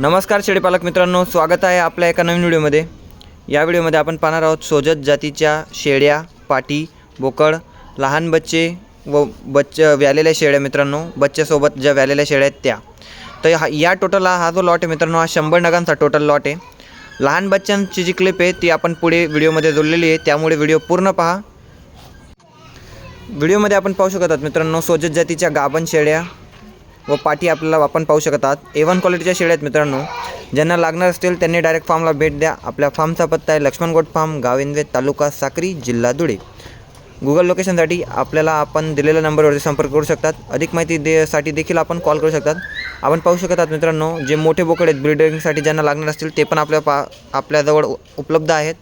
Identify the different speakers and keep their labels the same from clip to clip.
Speaker 1: नमस्कार शेळीपालक मित्रांनो स्वागत आहे आपल्या एका नवीन व्हिडिओमध्ये. या व्हिडिओमध्ये आपण पाहणार आहोत सोजत जातीच्या शेळ्या पाटी बोकड लहान बच्चे व बच्च व्यालेल्या शेळ्या मित्रांनो बच्च्यासोबत ज्या व्यालेल्या शेळ्या आहेत त्या. तर हा या टोटल हा हा जो लॉट आहे मित्रांनो हा शंभर नगांचा टोटल लॉट आहे. लहान बच्चांची जी क्लिप आहे ती आपण पुढे व्हिडिओमध्ये जोडलेली आहे त्यामुळे व्हिडिओ पूर्ण पहा. व्हिडिओमध्ये आपण पाहू शकत आहात मित्रांनो सोजत जातीच्या गाभण शेळ्या व पाठी आपल्याला आपण पाहू शकत आहात. ए वन क्वालिटीच्या शेळ्या आहेत मित्रांनो. ज्यांना लागणार असतील त्यांनी डायरेक्ट फार्मला भेट द्या. आपल्या फार्मचा पत्ता आहे लक्ष्मणगोट फार्म गाविंदवे तालुका साक्री जिल्हा धुळे. गुगल लोकेशनसाठी आपल्याला आपण दिलेल्या नंबरवरती संपर्क करू शकतात. अधिक माहिती देसाठी देखील आपण कॉल करू शकतात. आपण पाहू शकतात मित्रांनो जे मोठे बोकड आहेत ब्रिडिंगसाठी ज्यांना लागणार असतील ते पण आपल्या पा आपल्याजवळ उपलब्ध आहेत.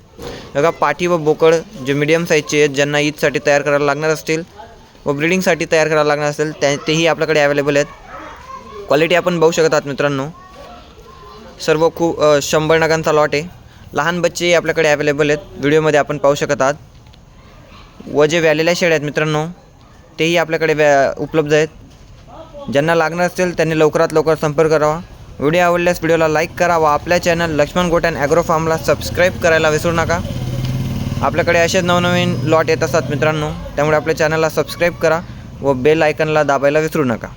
Speaker 1: बघा पाठी व बोकड जे मिडियम साईजचे आहेत ज्यांना ईदसाठी तयार करायला लागणार असतील व ब्रिडिंगसाठी तयार करायला लागणार असेल त्या तेही आपल्याकडे अवेलेबल आहेत. क्वालिटी आपण बघू शकत आहात मित्रांनो. सर्व खूप शंभर नगांचा लॉट आहे. लहान बच्चे आपल्याकडे अवेलेबल आहेत. व्हिडिओमध्ये आपण पाहू शकत आहात. व जे व्यालेल्या शेळ्या आहेत मित्रांनो तेही आपल्याकडे व्या उपलब्ध आहेत. ज्यांना लागणार असेल त्यांनी लवकरात लवकर संपर्क करावा. व्हिडिओ आवडल्यास व्हिडिओला लाईक करा व आपल्या चॅनल लक्ष्मण गोट्यान ॲग्रो फार्मला सबस्क्राईब करायला विसरू नका. आपल्याकडे असेच नवनवीन लॉट येत असतात मित्रांनो त्यामुळे आपल्या चॅनलला सबस्क्राईब करा व बेल आयकनला दाबायला विसरू नका.